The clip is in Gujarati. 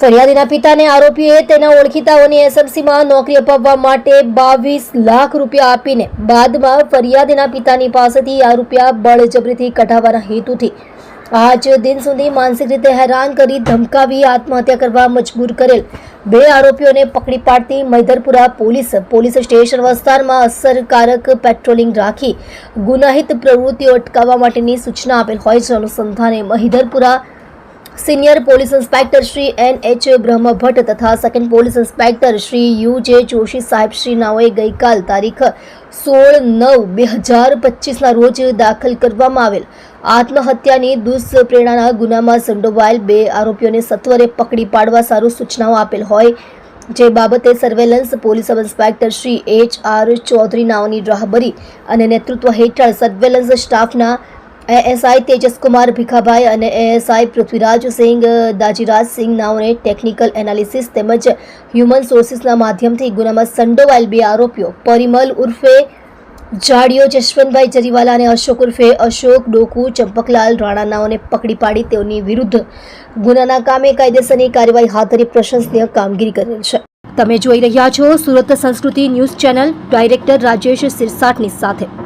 ફરિયાદીના પિતાને આરોપીએ તેના ઓળખીતાઓની એસએમસીમાં નોકરી અપાવવા માટે બાવીસ લાખ રૂપિયા આપીને બાદમાં ફરિયાદીના પિતાની પાસેથી આ રૂપિયા બળજબરીથી કઢાવવાના હેતુથી આજ દિન સુધી માનસિક રીતે હેરાન કરી ધમકાવી, આત્મહત્યા કરવા મજબૂર કરેલ બે આરોપીઓને પકડી પાડતી મૈધરપુરા પોલીસ પોલીસ સ્ટેશન વિસ્તારમાં અસરકારક પેટ્રોલિંગ રાખી ગુનાહિત પ્રવૃત્તિઓ અટકાવવા માટેની સૂચના આપેલ હોય છે. અનુસંધાને Mahidharpura senior police inspector Shri N H Brahmbhatt તથા second police inspector Shri U J Joshi સાહેબ શ્રી નાઓએ ગઈકાલ તારીખ સોળ નવ બે હજાર પચીસના રોજ દાખલ કરવામાં આવેલ. આત્મહત્યાની દુષ્પ્રેરણાના ગુનામાં સંડોવાયેલ બે આરોપીઓને સત્વરે પકડી પાડવા સારું સૂચનાઓ આપેલ હોય જે બાબતે surveillance police sub inspector Shri H R Chaudhary નાઓની રાહબરી અને નેતૃત્વ હેઠળ સર્વેલન્સ સ્ટાફના A S I Tejaskumar Bhikhabhai અને A S I Prithviraj Singh Dajiraj Singh નાઓને technical analysis તેમજ હ્યુમન સોર્સિસના માધ્યમથી ગુનામાં સંડોવાયેલ બે આરોપીઓ. પરિમલ ઉર્ફે જાડિયો, જશવંતભાઈ જરીવાલા અને અશોક ઉર્ફે અશોક, ડોકુ, ચંપકલાલ રાણા નાઓને પકડી પાડી તેઓની વિરુદ્ધ ગુનાના કામે કાયદેસરની કાર્યવાહી હાથ ધરી પ્રશંસનીય કામગીરી કરેલ છે. તમે જોઈ રહ્યા છો સુરત સંસ્કૃતિ ન્યૂઝ ચેનલ, ડાયરેક્ટર રાજેશ સિરસાટની સાથે.